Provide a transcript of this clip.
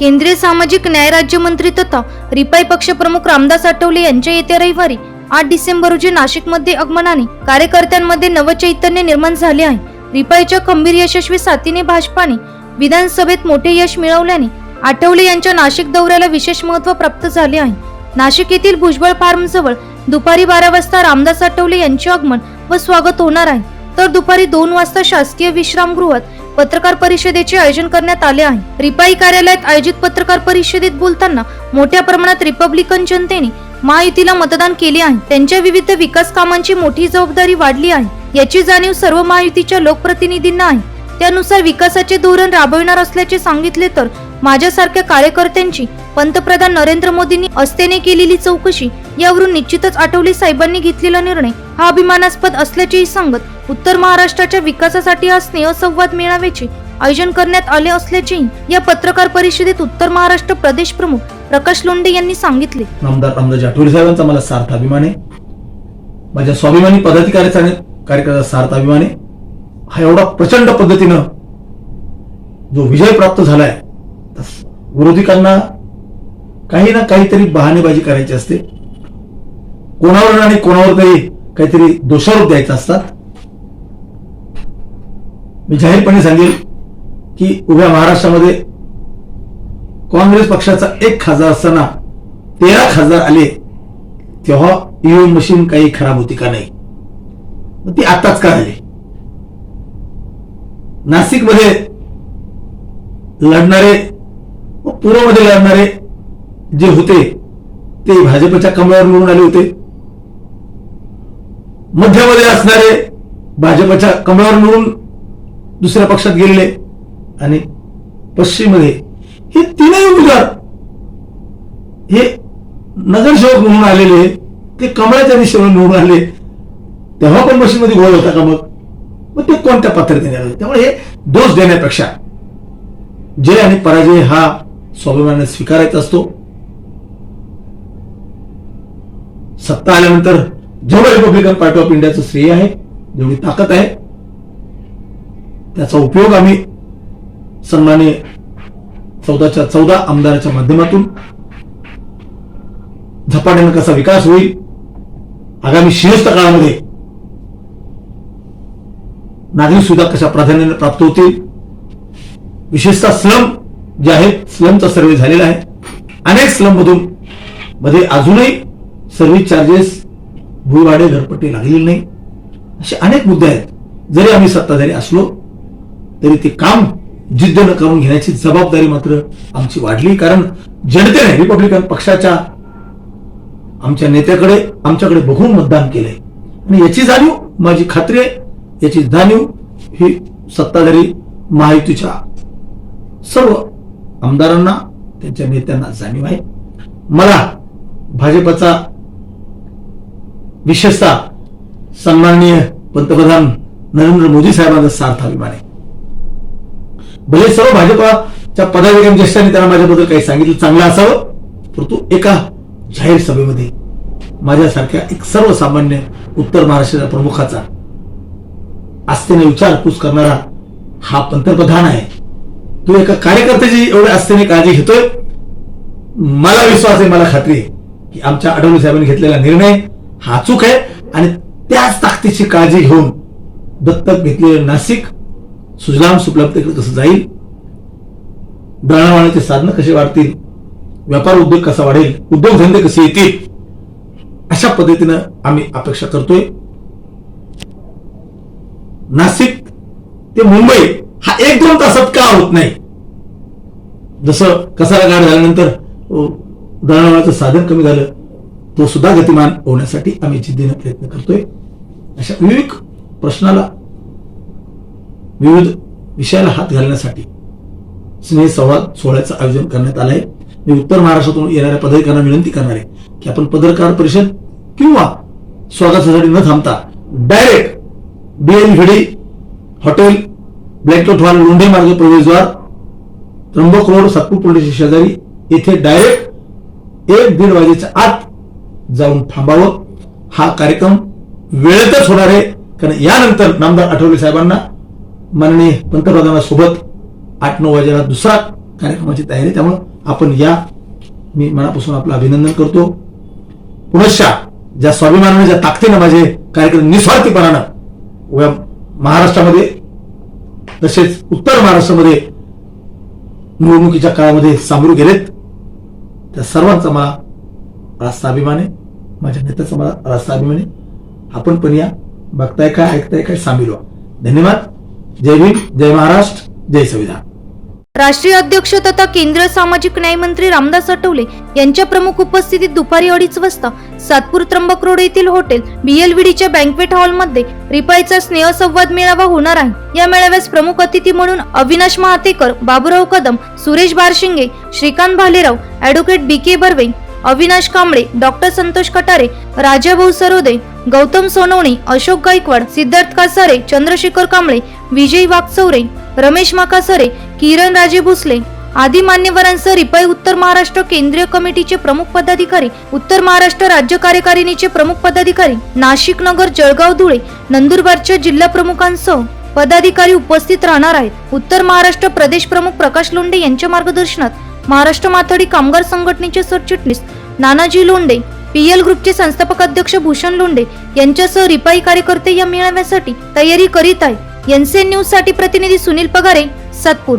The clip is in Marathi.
केंद्रीय सामाजिक न्याय राज्यमंत्री तथा रिपाई पक्षप्रमुख रामदास आठवले यांच्या येत्या रविवारी आठ डिसेंबर रोजी नाशिकमध्ये आगमनाने कार्यकर्त्यांमध्ये नवचैतन्य निर्माण झाले आहे. रिपाईच्या खंबीर यशस्वी साथीने भाजपाने विधानसभेत मोठे यश मिळवल्याने आठवले यांच्या नाशिक दौऱ्याला विशेष महत्त्व प्राप्त झाले आहे. नाशिक येथील भुजबळ फार्म जवळ दुपारी बारा वाजता रामदास आठवले यांचे आगमन व स्वागत होणार आहे. तर दुपारी दोन वाजता शासकीय विश्रामगृहात पत्रकार परिषदेचे आयोजन करण्यात आले आहे. रिपाई कार्यालयात आयोजित पत्रकार परिषदेत बोलताना मोठ्या प्रमाणात रिपब्लिकन जनतेने महायुतीला मतदान केले आहे. त्यांच्या विविध विकास कामांची मोठी जबाबदारी वाढली आहे. याची जाणीव सर्व महायुतीच्या लोकप्रतिनिधींना आहे. त्यानुसार विकासाचे धोरण राबविणार असल्याचे सांगितले तर माझ्यासारख्या कार्यकर्त्यांची पंतप्रधान नरेंद्र मोदींनी अस्तेने केलेली चौकशी यावरून निश्चितच आठवले साहेबांनी घेतलेला निर्णय हा अभिमानास्पद असल्याचेही सांगत उत्तर महाराष्ट्राच्या विकासासाठी हा स्नेहसंवाद मेळाव्याचे आयोजन करण्यात आले असल्याचे या पत्रकार परिषदेत उत्तर महाराष्ट्र प्रदेश प्रमुख प्रकाश लोंढे यांनी सांगितले. नामदार रामदास आठवले साहेबांचा मला सार्थ अभिमान आहे माझ्या स्वाभिमानी पदाधिकाऱ्याचा कार्यक्रमाचा सार्थ अभिमान आहे हा एवढा प्रचंड पद्धतीनं जो विजय प्राप्त झालाय विरोधकांना काही ना काहीतरी बहाणेबाजी करायची असते. कोणावर आणि कोणावर तरी काहीतरी दोषारोप द्यायचा असतात. मी जाहीरपणे सांगेल की उभ्या महाराष्ट्रामध्ये काँग्रेस पक्षाचा एक खासदार असताना तेरा खासदार आले तेव्हा ईव्हीएम मशीन काही खराब होती का नाही? मग ती आताच का आली? नाशिकमध्ये लढणारे व पूर्वमध्ये लढणारे जे होते ते भाजपच्या कमळावर निवडून आले होते. मध्यमध्ये असणारे भाजपच्या कमळावर निवडून दुसऱ्या पक्षात गेलेले आणि पश्चिममध्ये हे तीनही उमेदवार हे नगरसेवक म्हणून आलेले ते कमळाच्या दिशेवर निवडून आले. तेव्हा पण मशीनमध्ये गोळ होता का मग? मग ते कोणत्या पात्रतेने आले? त्यामुळे हे दोष देण्यापेक्षा जय आणि पराजय हा स्वाभिमानाने स्वीकारायचा असतो. सत्ता आल्यानंतर जेवढं रिपब्लिकन पार्टी ऑफ इंडियाचं श्रेय आहे जेवढी ताकद आहे. त्याचा उपयोग आम्ही सन्माने चौदाच्या चौदा आमदाराच्या माध्यमातून झपाट्यानं कसा विकास होईल आगामी शिरस्त काळामध्ये नागरिक सुविधा कशा प्राधान्याने प्राप्त होतील विशेषतः स्लम जे आहेत स्लमचा सर्वे झालेला आहे. अनेक स्लम मधून मध्ये अजूनही सर्व्हिस चार्जेस भूभाडे घरपट्टी लागलेली नाही. असे अनेक मुद्दे आहेत. जरी आम्ही सत्ताधारी असलो तरी ते काम जिद्दनं करून घेण्याची जबाबदारी मात्र आमची वाढली. कारण जनतेने रिपब्लिकन पक्षाच्या आमच्या नेत्याकडे आमच्याकडे बघून मतदान केलंय. आणि याची जाणीव माझी खात्री आहे याची जाणीव ही सत्ताधारी महायुतीच्या सर्व आमदारांना त्यांच्या नेत्यांना जाणीव आहे. मला भाजपचा विशेषतः सन्माननीय पंतप्रधान नरेंद्र मोदी साहेबांचा सार्थ अभिमान आहे. भले सर्व भाजपाच्या पदाधिकारी ज्येष्ठांनी त्यांना माझ्याबद्दल काही सांगितलं चांगलं असावं परंतु एका जाहीर सभेमध्ये माझ्यासारख्या एक सर्वसामान्य उत्तर महाराष्ट्राच्या प्रमुखाचा आस्थेने विचारपूस करणारा हा पंतप्रधान आहे. तो एका कार्यकर्त्याची एवढ्या आस्थेने काळजी घेतोय. मला विश्वास आहे मला खात्री आहे की आमच्या अडवणी साहेबांनी घेतलेला निर्णय हा अचूक आहे आणि त्याच ताकदीची काळजी घेऊन दत्तक घेतलेलं नाशिक सुजलाम सुफलामतेकडे कसं जाईल? दळणवळणाचे साधनं कसे वाढतील? व्यापार उद्योग कसा वाढेल? उद्योगधंदे कसे येतील? अशा पद्धतीनं आम्ही अपेक्षा करतोय. नाशिक ते मुंबई हा एक दोन तासात का होत नाही? जसं कसारा गाड झाल्यानंतर दळणवळणाचं साधन कमी झालं तो सुद्धा गतिमान होण्यासाठी आम्ही जिद्दीनं प्रयत्न करतोय. अशा विविध प्रश्नाला विविध विषयाला हात घालण्यासाठी स्नेह संवाद सोहळ्याचं आयोजन करण्यात आलं आहे मी उत्तर महाराष्ट्रातून येणाऱ्या पदाधिकाऱ्यांना विनंती करणार आहे की आपण पत्रकार परिषद किंवा स्वागतासाठी न थांबता डायरेक्ट बीएल व्हिडी हॉटेल ब्लॅकटॉट हॉल लोंढे मार्ग प्रवेशद्वार त्र्यंबक रोड सातपूर पोलीस शेजारी येथे डायरेक्ट एक दीड वाजेच्या आत जाऊन थांबावं. हा कार्यक्रम वेळेतच होणार आहे. कारण यानंतर नामदार आठवले साहेबांना माननीय पंतप्रधानासोबत आठ नऊ वाजेला दुसरा कार्यक्रमाची तयारी. त्यामुळे आपण या मी मनापासून आपलं अभिनंदन करतो. पुनश्च ज्या स्वाभिमानाने ज्या ताकदीनं माझे कार्यक्रम निस्वार्थीपणानं महाराष्ट्रामध्ये तसेच उत्तर महाराष्ट्रामध्ये निवडणुकीच्या काळामध्ये सामोरे गेलेत त्या सर्वांचा मला रास्ता अभिमान आहे माझ्या नेत्याचा मला रास्ता अभिमान आहे आपण पण या बघताय काय ऐकताय काय सामील व्हा. धन्यवाद. जय भीम जय महाराष्ट्र जय संविधान. राष्ट्रीय अध्यक्ष तथा केंद्रीय सामाजिक न्याय मंत्री रामदास आठवले यांच्या प्रमुख उपस्थितीत दुपारी अडीच वाजता सातपूर त्र्यंबक रोड येथील हॉटेल बीएलव्हीडीच्या बँकवेट हॉलमध्ये रिपाईचा स्नेहसंवाद मेळावा होणार आहे. या मेळाव्यास प्रमुख अतिथी म्हणून Avinash Mahatekar Baburao Kadam Suresh Barshinge Shrikant Bhalerao advocate B K Barve Avinash Kamble doctor Santosh Katare Rajabhau Sarode Gautam Sonawane Ashok Gaikwad Siddharth Kasare Chandrashekhar Kamble Vijay Wagchaure Ramesh Makasare Kiran Raje Bhosale आदी मान्यवरांसह रिपाई उत्तर महाराष्ट्र केंद्रीय कमिटीचे प्रमुख पदाधिकारी उत्तर महाराष्ट्र राज्य कार्यकारिणीचे प्रमुख पदाधिकारी नाशिक नगर जळगाव धुळे नंदुरबारच्या जिल्हा प्रमुखांसह पदाधिकारी उपस्थित राहणार आहेत. उत्तर महाराष्ट्र प्रदेश प्रमुख प्रकाश लोंढे यांच्या मार्गदर्शनात महाराष्ट्र माथाडी कामगार संघटनेचे सरचिटणीस नानाजी लोंढे पीएल ग्रुपचे संस्थापक अध्यक्ष भूषण लोंढे यांच्यासह रिपाई कार्यकर्ते या मेळाव्यासाठी तयारी करीत आहे. एनसीएन न्यूजसाठी प्रतिनिधी सुनील पगारे सातपूर.